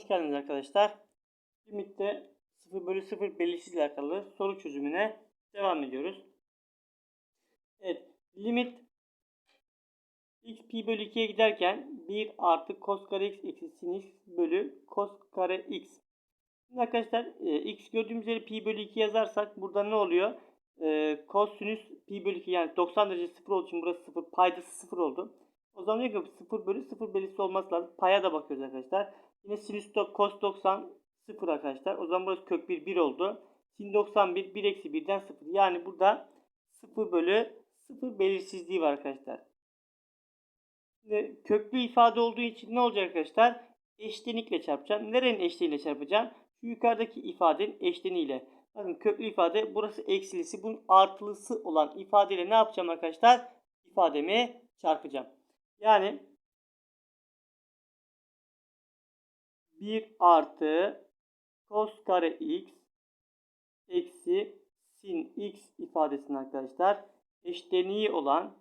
Hoş geldiniz arkadaşlar. Limitte 0 bölü 0 belirsiz ile alakalı soru çözümüne devam ediyoruz. Evet. Limit x pi bölü 2'ye giderken 1 artı cos kare x eksi sin x bölü cos kare x. Şimdi arkadaşlar e, x gördüğümüz yere pi bölü 2 yazarsak burada ne oluyor? E, cosinüs pi bölü 2 yani 90 derece 0 olduğu için burası 0 paydası 0 oldu. O zaman diyor ki 0 bölü 0 belirsiz olması lazım. Paya da bakıyoruz arkadaşlar. Yine sinüs cos 90 0 arkadaşlar. O zaman burası kök 1 1 oldu. Sin 91 1 eksi 1'den 0. Yani burada 0 bölü 0 belirsizliği var arkadaşlar. Şimdi köklü ifade olduğu için ne olacak arkadaşlar? Eşlenikle çarpacağım. Nerenin eşleniğiyle çarpacağım? Şu yukarıdaki ifadenin eşleniğiyle. Bakın köklü ifade burası eksilisi. Bunun artılısı olan ifadeyle ne yapacağım arkadaşlar? İfademi çarpacağım. Yani 1 artı cos kare x eksi sin x ifadesinin arkadaşlar eşleniği olan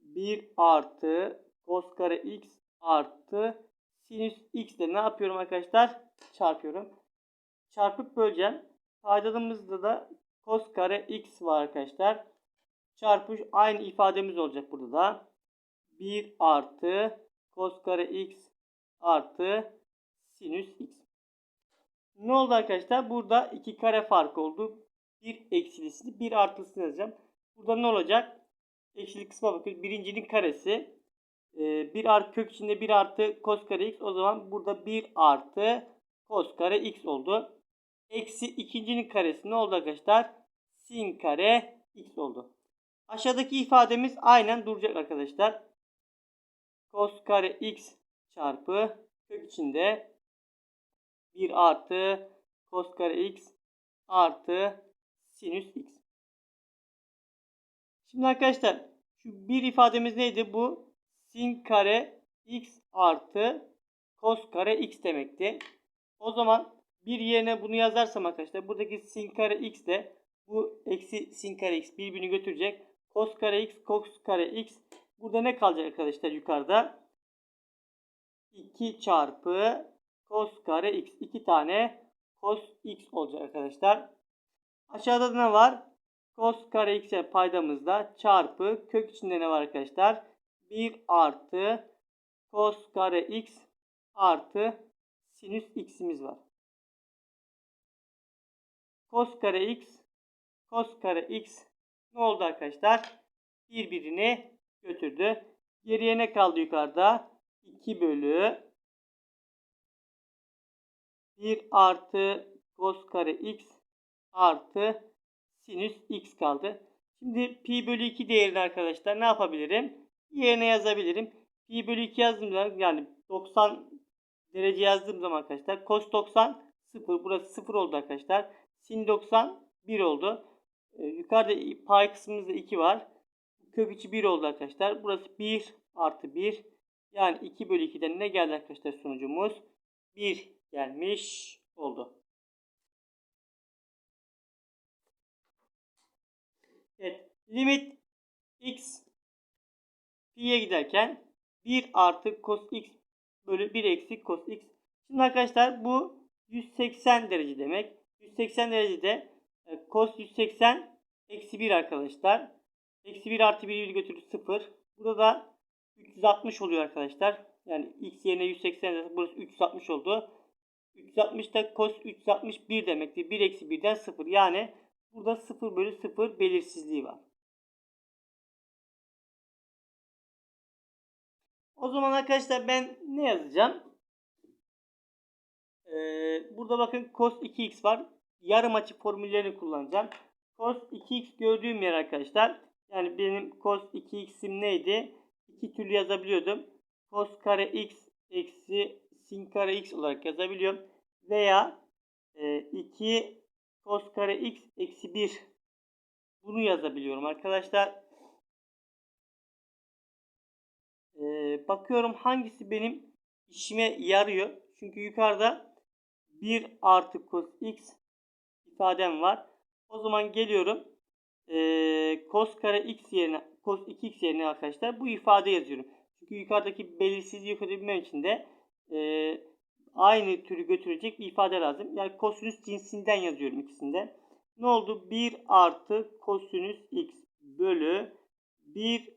bir artı cos kare x artı sinüs x ile ne yapıyorum arkadaşlar? Çarpıyorum. Çarpıp böleceğim. Paydalımızda da cos kare x var arkadaşlar. Çarpı aynı ifademiz olacak burada da. 1 artı cos kare x artı sinüs x. Ne oldu arkadaşlar? Burada iki kare fark oldu. Bir eksilisini bir artılısını yazacağım. Burada ne olacak? Eksilik kısma bakıyoruz. Birincinin karesi. Ee, 1 artı kök içinde 1 artı cos kare x. O zaman burada 1 artı cos kare x oldu. Eksi ikincinin karesi ne oldu arkadaşlar? Sin kare x oldu. Aşağıdaki ifademiz aynen duracak arkadaşlar. Cos kare x çarpı kök içinde 1 artı cos kare x artı sinüs x. Şimdi arkadaşlar şu bir ifademiz neydi? Bu sin kare x artı cos kare x demekti. O zaman bir yerine bunu yazarsam arkadaşlar buradaki sin kare x de bu eksi sin kare x birbirini götürecek. Cos kare x, cos kare x. Burada ne kalacak arkadaşlar yukarıda? 2 çarpı cos kare x. 2 tane cos x olacak arkadaşlar. Aşağıda ne var? Cos kare x'e paydamızda çarpı kök içinde ne var arkadaşlar? 1 artı cos kare x artı sinüs x'imiz var. Cos kare x cos kare x ne oldu arkadaşlar? Birbirini götürdü. Geriye ne kaldı yukarıda? 2 bölü 1 artı cos kare x artı sinüs x kaldı. Şimdi pi bölü 2 değerini arkadaşlar ne yapabilirim? Yerine yazabilirim. Pi bölü 2 yazdığım zaman yani 90 derece yazdığım zaman arkadaşlar cos 90 0 burası 0 oldu arkadaşlar. Sin 90 1 oldu. Ee, yukarıda pay kısmımızda 2 var. Kök içi 1 oldu arkadaşlar. Burası 1 artı 1. Yani 2 bölü 2'den ne geldi arkadaşlar sonucumuz? 1 gelmiş oldu. Evet. Limit x pi'ye giderken 1 artı cos x bölü 1 eksi cos x. Şimdi arkadaşlar bu 180 derece demek. 180 derecede e, cos 180 eksi 1 arkadaşlar. Eksi 1 artı 1'i götürür 0. Burada da 360 oluyor arkadaşlar. Yani x yerine 180 burası 360 oldu. 360 da cos 361 demektir. 1 eksi 1'den 0. Yani burada 0 bölü 0 belirsizliği var. O zaman arkadaşlar ben ne yazacağım? Ee, burada bakın cos 2x var. Yarım açı formüllerini kullanacağım. Cos 2x gördüğüm yer arkadaşlar. Yani benim cos 2x'im neydi? İki türlü yazabiliyordum. Cos kare x eksi sin kare x olarak yazabiliyorum. Veya e, 2 cos kare x eksi 1 bunu yazabiliyorum arkadaşlar. E, bakıyorum hangisi benim işime yarıyor. Çünkü yukarıda 1 artı cos x ifadem var. O zaman geliyorum. E, cos kare x yerine cos 2x yerine arkadaşlar bu ifade yazıyorum. Çünkü yukarıdaki belirsizliği yok için de e, aynı türü götürecek bir ifade lazım. Yani kosinüs cinsinden yazıyorum ikisinde. Ne oldu? 1 artı kosinüs x bölü 1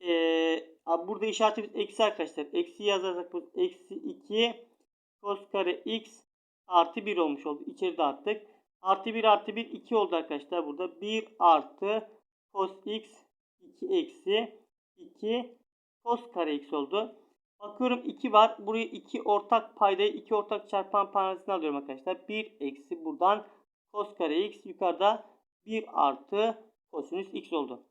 e, burada işaretimiz eksi arkadaşlar. Eksi yazarsak bu eksi 2 cos kare x artı 1 olmuş oldu. İçeri dağıttık. Artı 1 artı 1 2 oldu arkadaşlar burada. 1 artı cos x 2 eksi 2 cos kare x oldu. Bakıyorum 2 var. Buraya 2 ortak paydayı 2 ortak çarpan parantezine alıyorum arkadaşlar. 1 eksi buradan cos kare x yukarıda 1 artı kosinüs x oldu.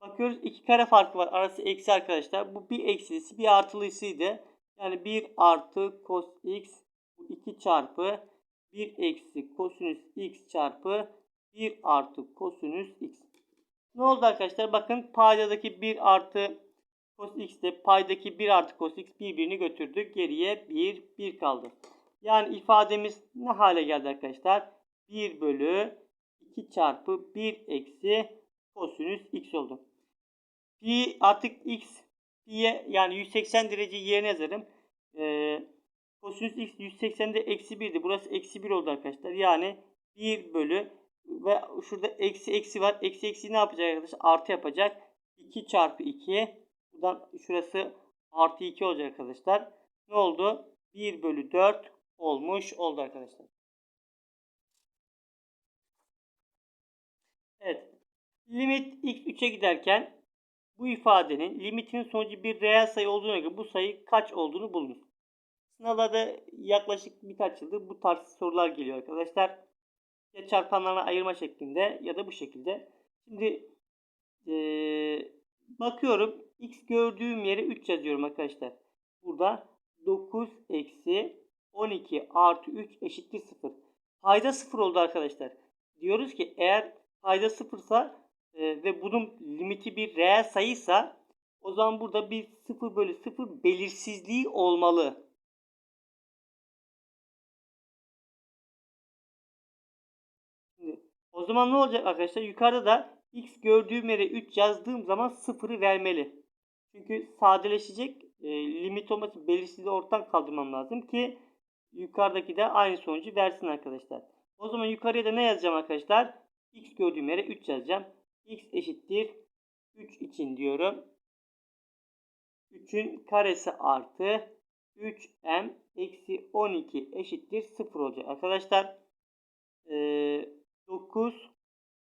Bakıyoruz 2 kare farkı var. Arası eksi arkadaşlar. Bu bir eksilisi bir artılısıydı. Yani 1 artı cos x bu 2 çarpı 1 eksi kosinüs x çarpı 1 artı kosinüs x. Ne oldu arkadaşlar? Bakın paydadaki 1 artı cos x de paydaki 1 artı cos x birbirini götürdü. Geriye 1, 1 kaldı. Yani ifademiz ne hale geldi arkadaşlar? 1 bölü 2 çarpı 1 eksi kosinüs x oldu. Pi artık x pi'ye yani 180 derece yerine yazarım. Ee, kosinüs x 180'de eksi 1'di. Burası eksi 1 oldu arkadaşlar. Yani 1 bölü ve şurada eksi eksi var. Eksi eksi ne yapacak arkadaşlar? Artı yapacak. 2 çarpı 2. Buradan şurası artı 2 olacak arkadaşlar. Ne oldu? 1 bölü 4 olmuş oldu arkadaşlar. Evet. Limit x 3'e giderken bu ifadenin limitinin sonucu bir reel sayı olduğuna göre bu sayı kaç olduğunu bulunuz. Sınavlarda yaklaşık birkaç yıldır bu tarz sorular geliyor arkadaşlar. Ya çarpanlarına ayırma şeklinde ya da bu şekilde. Şimdi ee, bakıyorum x gördüğüm yere 3 yazıyorum arkadaşlar. Burada 9 eksi 12 artı 3 eşittir 0. Payda 0 oldu arkadaşlar. Diyoruz ki eğer payda 0 ise ve bunun limiti bir reel sayıysa o zaman burada bir 0 bölü 0 belirsizliği olmalı. Zaman ne olacak arkadaşlar? Yukarıda da x gördüğüm yere 3 yazdığım zaman 0'ı vermeli. Çünkü sadeleşecek e, limit olması belirsizliği ortadan kaldırmam lazım ki yukarıdaki de aynı sonucu versin arkadaşlar. O zaman yukarıya da ne yazacağım arkadaşlar? x gördüğüm yere 3 yazacağım. x eşittir 3 için diyorum. 3'ün karesi artı 3m eksi 12 eşittir 0 olacak. Arkadaşlar ee, 9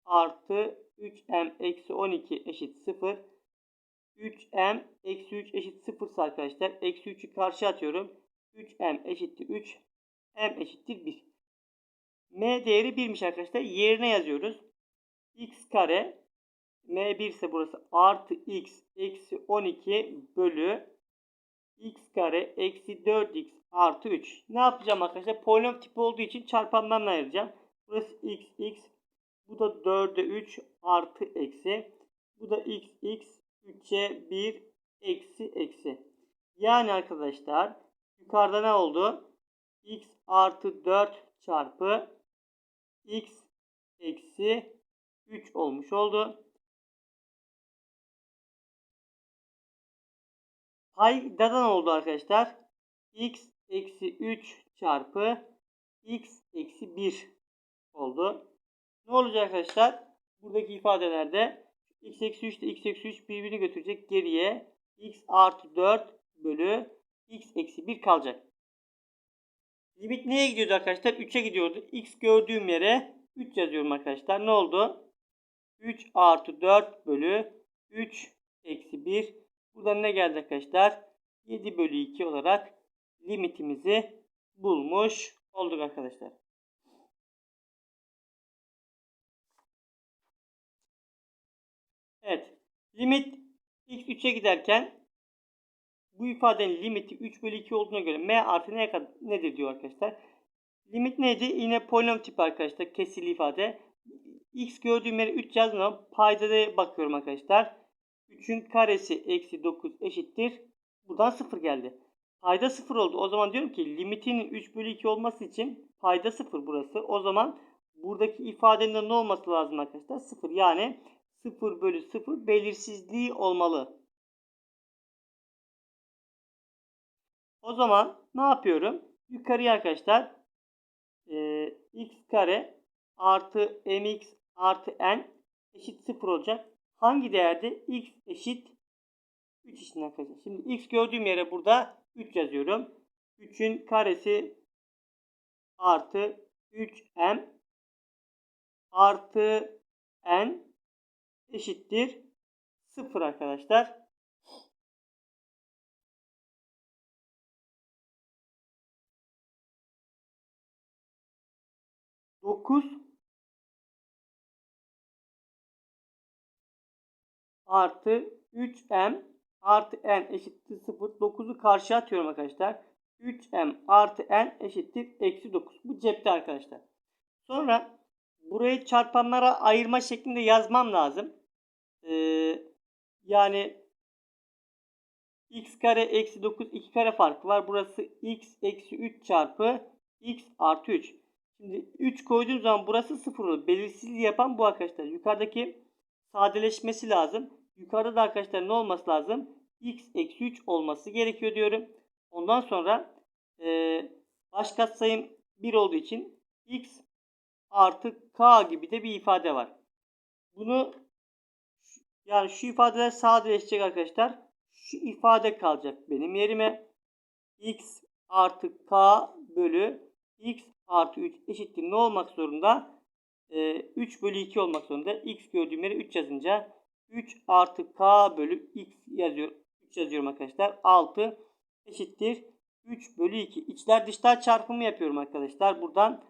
artı 3m eksi 12 eşit 0. 3m eksi 3 eşit 0 ise arkadaşlar eksi 3'ü karşı atıyorum. 3m eşittir 3. m eşittir 1. m değeri 1'miş arkadaşlar. Yerine yazıyoruz. x kare m1 ise burası artı x eksi 12 bölü x kare eksi 4x artı 3. Ne yapacağım arkadaşlar? Polinom tipi olduğu için çarpanlarla ayıracağım. Burası x x. Bu da 4'e 3 artı eksi. Bu da x x 3'e 1 eksi eksi. Yani arkadaşlar yukarıda ne oldu? x artı 4 çarpı x eksi 3 olmuş oldu. Paydadan oldu arkadaşlar. x eksi 3 çarpı x eksi 1 oldu. Ne olacak arkadaşlar? Buradaki ifadelerde x eksi 3 ile x eksi 3 birbirini götürecek. Geriye x artı 4 bölü x eksi 1 kalacak. Limit neye gidiyordu arkadaşlar? 3'e gidiyordu. x gördüğüm yere 3 yazıyorum arkadaşlar. Ne oldu? 3 artı 4 bölü 3 eksi 1 Buradan ne geldi arkadaşlar? 7 bölü 2 olarak limitimizi bulmuş olduk arkadaşlar. Evet. Limit x 3'e giderken bu ifadenin limiti 3 bölü 2 olduğuna göre m artı ne kadar nedir diyor arkadaşlar. Limit neydi? Yine polinom tipi arkadaşlar. Kesili ifade. x gördüğüm yere 3 yazdığım paydada bakıyorum arkadaşlar. 3'ün karesi eksi 9 eşittir. Buradan 0 geldi. Payda 0 oldu. O zaman diyorum ki limitinin 3 bölü 2 olması için payda 0 burası. O zaman buradaki ifadenin ne olması lazım arkadaşlar? 0. Yani 0 bölü 0 belirsizliği olmalı. O zaman ne yapıyorum? Yukarıya arkadaşlar e, x kare artı mx artı n eşit 0 olacak. Hangi değerde x eşit 3 için arkadaşlar. Şimdi x gördüğüm yere burada 3 yazıyorum. 3'ün karesi artı 3m artı n eşittir 0 arkadaşlar. Dokuz artı 3m artı n eşittir 0. 9'u karşıya atıyorum arkadaşlar. 3m artı n eşittir eksi 9. Bu cepte arkadaşlar. Sonra burayı çarpanlara ayırma şeklinde yazmam lazım. Ee, yani x kare eksi 9 2 kare farkı var. Burası x eksi 3 çarpı x artı 3. Şimdi 3 koyduğum zaman burası 0 olur. Belirsizliği yapan bu arkadaşlar. Yukarıdaki sadeleşmesi lazım. Yukarıda da arkadaşlar ne olması lazım? x eksi 3 olması gerekiyor diyorum. Ondan sonra e, baş katsayım 1 olduğu için x artı k gibi de bir ifade var. Bunu yani şu ifadeler sadeleşecek arkadaşlar. Şu ifade kalacak benim yerime. x artı k bölü x artı 3 eşittir ne olmak zorunda? Ee, 3 bölü 2 olmak zorunda. x gördüğüm yere 3 yazınca 3 artı k bölü x yazıyor. 3 yazıyorum arkadaşlar. 6 eşittir 3 bölü 2. İçler dışlar çarpımı yapıyorum arkadaşlar. Buradan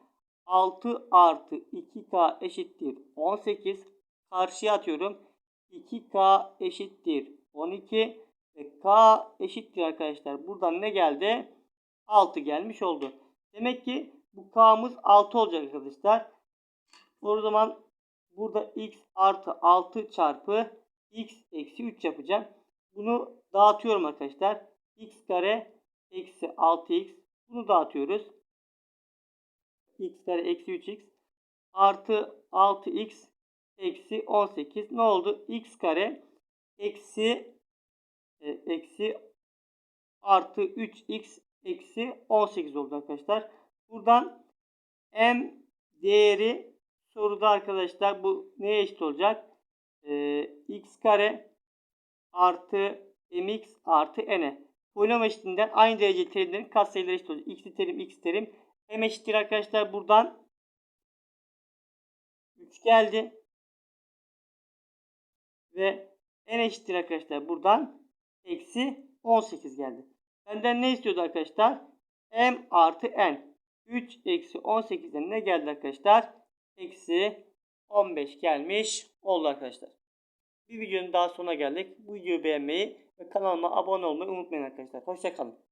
6 artı 2k eşittir 18. Karşıya atıyorum. 2k eşittir 12 ve k eşittir arkadaşlar. Buradan ne geldi? 6 gelmiş oldu. Demek ki bu k'mız 6 olacak arkadaşlar. O zaman burada x artı 6 çarpı x eksi 3 yapacağım. Bunu dağıtıyorum arkadaşlar. x kare eksi 6x. Bunu dağıtıyoruz. X kare eksi 3x artı 6x eksi 18 ne oldu? x kare eksi e, eksi artı 3x eksi 18 oldu arkadaşlar. Buradan m değeri soruda arkadaşlar bu neye eşit olacak? Ee, x kare artı mx artı n. Polinom eşitinden aynı derece terimlerin katsayıları eşit olacak. x terim x terim. M eşittir arkadaşlar buradan 3 geldi. Ve n eşittir arkadaşlar buradan eksi 18 geldi. Benden ne istiyordu arkadaşlar? m artı n. 3 eksi 18'den ne geldi arkadaşlar? Eksi 15 gelmiş oldu arkadaşlar. Bir videonun daha sonuna geldik. Bu videoyu beğenmeyi ve kanalıma abone olmayı unutmayın arkadaşlar. Hoşçakalın.